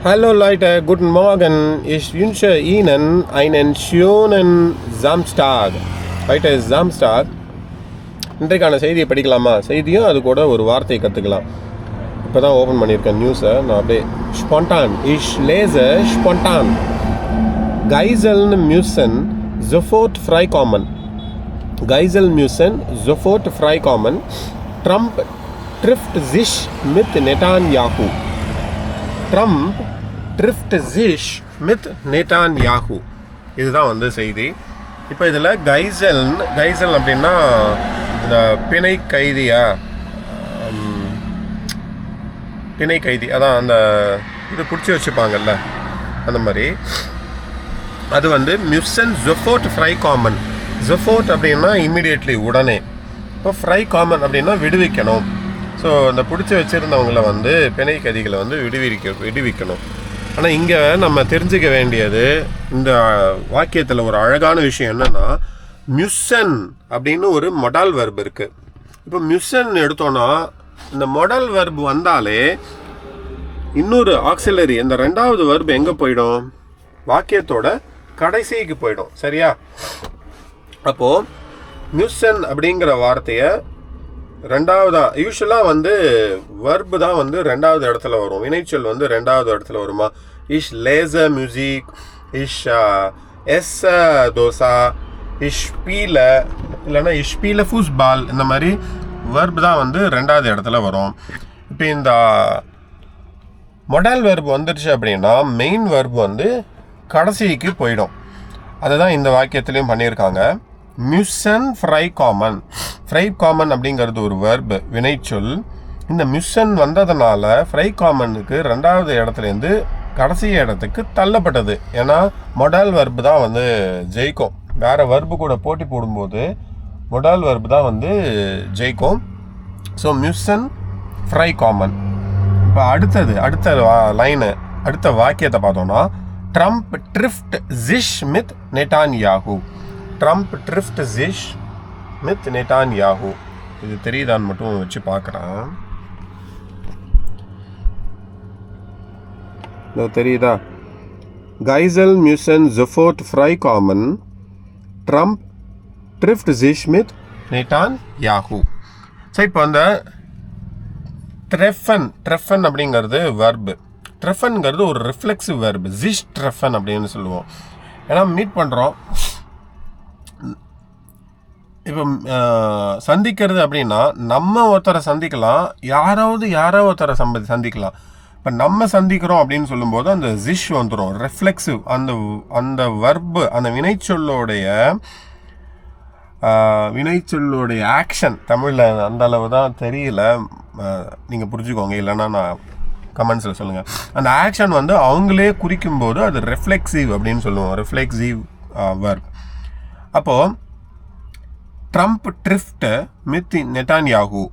Hallo Leute, guten Morgen. Ich wünsche Ihnen einen schönen Samstag. Heute ist Samstag. இன்றைக்கான செய்தியை படிக்கலாமா? செய்தியும் அது கூட ஒரு வார்த்தையை கற்றுக்கலாம் இப்போ தான் ஓப்பன் பண்ணியிருக்கேன் நியூஸை நான் அப்படியே ஸ்பான்டான் இஷ் லேச ஸ்பான்டான் கைசல்னு மியூசன் ஜொஃபோர்ட் ஃப்ரை காமன் கைசல் மியூசன் ஜொஃபோர்ட் ஃப்ரை காமன் ட்ரம்ப் ட்ரிஃப்ட் ஜிஷ் மித் நெட்டான் யாஹூ ட்ரம்ப் ட்ரிஃப்ட் ஜிஷ் மித் நேட்டான் யாஹூ இதுதான் வந்து செய்தி. இப்போ இதில் கைசல் கைசல் அப்படின்னா இந்த பிணை கைதியா? பிணை கைதி. அதான் அந்த இது பிடிச்சி வச்சுப்பாங்கல்ல அந்த மாதிரி. அது வந்து மிஸ்ஸன் ஜொஃபோர்ட் ஃப்ரை காமன். ஜொஃபோர்ட் அப்படின்னா இம்மிடியட்லி உடனே. இப்போ ஃப்ரை காமன் அப்படின்னா விடுவிக்கணும். ஸோ அந்த பிடிச்சி வச்சுருந்தவங்கள வந்து பிணை கதிகளை வந்து விடுவிக்க விடுவிக்கணும். ஆனால் இங்கே நம்ம தெரிஞ்சுக்க வேண்டியது இந்த வாக்கியத்தில் ஒரு அழகான விஷயம் என்னென்னா மியூசன் அப்படின்னு ஒரு மொடால் வெர்ப் இருக்குது இப்போ மியூசன் எடுத்தோன்னா இந்த மொடல் வெர்ப் வந்தாலே இன்னொரு ஆக்சிலரி இந்த ரெண்டாவது வெர்ப் எங்கே போயிடும்? வாக்கியத்தோட கடைசிக்கு போயிடும். சரியா? அப்போது மியூசன் அப்படிங்கிற வார்த்தையை ரெண்டாவதாக யூஸ்வலாக வந்து வர்பு தான் வந்து ரெண்டாவது இடத்துல வரும். வினைச்சொல் வந்து ரெண்டாவது இடத்துல வருமா? இஷ் லேசர் மியூசிக் இஷ் எஸ் தோசா இஷ் பீல இல்லைன்னா இஷ் பீல ஃபூஸ்பால் இந்த மாதிரி வர்பு தான் வந்து ரெண்டாவது இடத்துல வரும். இப்போ இந்த மொடல் வெர்ப் வந்துடுச்சு அப்படின்னா மெயின் வெர்ப் வந்து கடைசிக்கு போயிடும். அதுதான் இந்த வாக்கியத்துலேயும் பண்ணியிருக்காங்க. மியூசன் ஃப்ரை காமன். ஃப்ரை காமன் அப்படிங்கிறது ஒரு வேர்பு வினைச்சொல் இந்த மியூசன் வந்ததுனால ஃப்ரை காமனுக்கு ரெண்டாவது இடத்துலேருந்து கடைசி இடத்துக்கு தள்ளப்பட்டது. ஏன்னா மொடல் வர்பு தான் வந்து ஜெயிக்கும். வேறு வர்பு கூட போட்டி போடும்போது மொடல் வர்பு தான் வந்து ஜெயிக்கும். ஸோ மியூசன் ஃப்ரை காமன். இப்போ அடுத்தது அடுத்த லைனு அடுத்த வாக்கியத்தை பார்த்தோம்னா ட்ரம்ப் ட்ரிஃப்ட் ஜிஷ் மித் நெட்டான் யாஹூ ட்ரம்ப் ட்ரிஃப்ட் ஜிஷ் மித் நெட்டான் யாஹூ இது தெரியுதான்னு மட்டும் வச்சு பார்க்குறேன். தெரியுதா? கைசல் மியூசன் ஜொஃபோர்ட் ஃப்ரை காமன் ட்ரம்ப் ட்ரிஃப்ட் ஜிஷ் மித் நெட்டான் யாஹூ ஸோ இப்போ அந்த ட்ரெஃபன் ட்ரெஃபன் அப்படிங்கிறது வெர்பு ட்ரெஃபன்ங்கிறது ஒரு ரிஃப்ளெக்சிவ் வெர்பு ஜிஷ் ட்ரெஃபன் அப்படின்னு சொல்லுவோம். ஏன்னா மீட் பண்ணுறோம் இப்போ சந்திக்கிறது அப்படின்னா நம்ம ஒருத்தரை சந்திக்கலாம் யாராவது யாரோ ஒருத்தரை சம்பதி சந்திக்கலாம். இப்போ நம்ம சந்திக்கிறோம் அப்படின்னு சொல்லும்போது அந்த ஜிஷ் வந்துடும் ரிஃப்ளெக்சிவ் அந்த அந்த வர்பு அந்த வினைச்சொல்லோடைய வினைச்சொல்லுடைய ஆக்ஷன் தமிழில் அந்த அளவு தான் தெரியல. நீங்கள் புரிஞ்சுக்கோங்க இல்லைன்னா நான் கமெண்ட்ஸில் சொல்லுங்கள் அந்த ஆக்ஷன் வந்து அவங்களே குறிக்கும் போது அது ரெஃப்ளெக்சிவ் அப்படின்னு சொல்லுவோம். ரெஃப்ளெக்சிவ் வர்ப் அப்போது ட்ரம்ப் ட்ரிஃப்ட்டு மித் நெட்டான் யாகு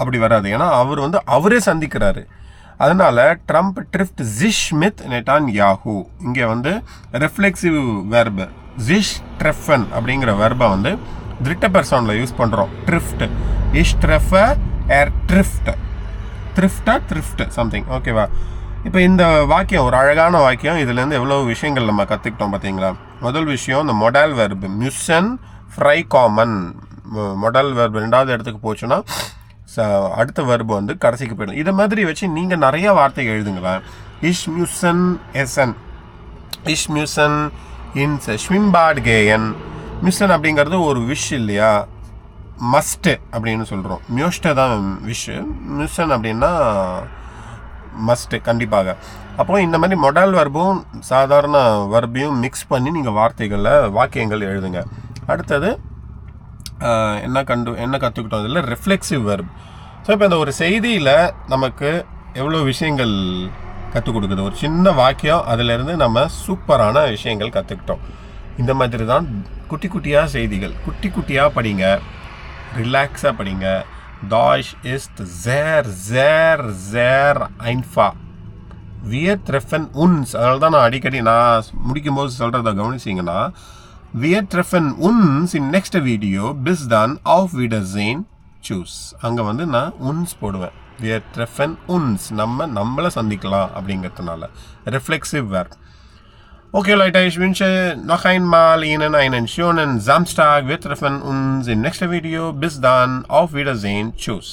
அப்படி வராது. ஏன்னா அவர் வந்து அவரே சந்திக்கிறாரு. அதனால் ட்ரம்ப் ட்ரிஃப்ட் ஜிஷ் மித் நெட்டான் யாஹூ இங்கே வந்து ரெஃப்ளெக்சிவ் வெர்பு ஜிஷ் ட்ரெஃபன் அப்படிங்கிற வெர்பை வந்து திரிட்ட பெர்சனில் யூஸ் பண்ணுறோம் ட்ரிஃப்ட். இஷ் ட்ரெஃப ஏர் ட்ரிஃப்ட். த்ரிஃப்டா த்ரிஃப்ட் சம்திங் ஓகேவா இப்போ இந்த வாக்கியம் ஒரு அழகான வாக்கியம். இதுலேருந்து எவ்வளோ விஷயங்கள் நம்ம கற்றுக்கிட்டோம் பார்த்தீங்களா முதல் விஷயம் இந்த மொடல் வெர்பு மியூசன் ஃப்ரை காமன் மொடல் வெர்பு ரெண்டாவது இடத்துக்கு போச்சுன்னா ச- அடுத்த வெர்பு வந்து கடைசிக்கு போயிடும். இதை மாதிரி வச்சு நீங்கள் நிறைய வார்த்தைகள் எழுதுங்களேன். இஷ் மியூசன் எசன் இஷ் மியூசன் இன்ஸ் ஸ்விம்பாட் கேயன் மியூசன் அப்படிங்கிறது ஒரு விஷ் இல்லையா? மஸ்ட்டு அப்படின்னு சொல்கிறோம் மியூஸ்டே தான் விஷ் மியூசன் அப்படின்னா மஸ்ட்டு கண்டிப்பாக. அப்போ இந்த மாதிரி மொடல் வர்பும் சாதாரண வர்பையும் மிக்ஸ் பண்ணி நீங்கள் வார்த்தைகளில் வாக்கியங்கள் எழுதுங்க. அடுத்தது என்ன கண்டு என்ன கற்றுக்கிட்டோம் இதில்? ரிஃப்ளெக்சிவ் வெர்ப் ஸோ இப்போ இந்த ஒரு செய்தியில் நமக்கு எவ்வளோ விஷயங்கள் கற்றுக் கொடுக்குது? ஒரு சின்ன வாக்கியம் அதிலிருந்து நம்ம சூப்பரான விஷயங்கள் கற்றுக்கிட்டோம் இந்த மாதிரி தான் குட்டி குட்டியாக செய்திகள். குட்டி குட்டியாக படிங்க. ரிலாக்ஸாக படிங்க. தாஷ் இஸ்ட் ஜேர் ஜேர் ஜேர் ஐன்ஃபா வியர் த்ரெஃபன் உன்ஸ் அதனால தான் நான் அடிக்கடி நான் முடிக்கும்போது சொல்கிறத கவனிச்சிங்கன்னா வியர் ட்ரெஃபன் உன்ஸ் இன் நெக்ஸ்ட் வீடியோ பிஸ் தான் ஆஃப் விடசேன் சூஸ் அங்கே வந்து நான் உன்ஸ் போடுவேன் wir treffen uns நம்ம நம்மளை சந்திக்கலாம் அப்படிங்கிறதுனால reflexive verb Okay Leute, ich wünsche noch einmal Ihnen einen schönen Samstag. Wir treffen uns im nächsten Video. Bis dann, auf Wiedersehen, tschüss.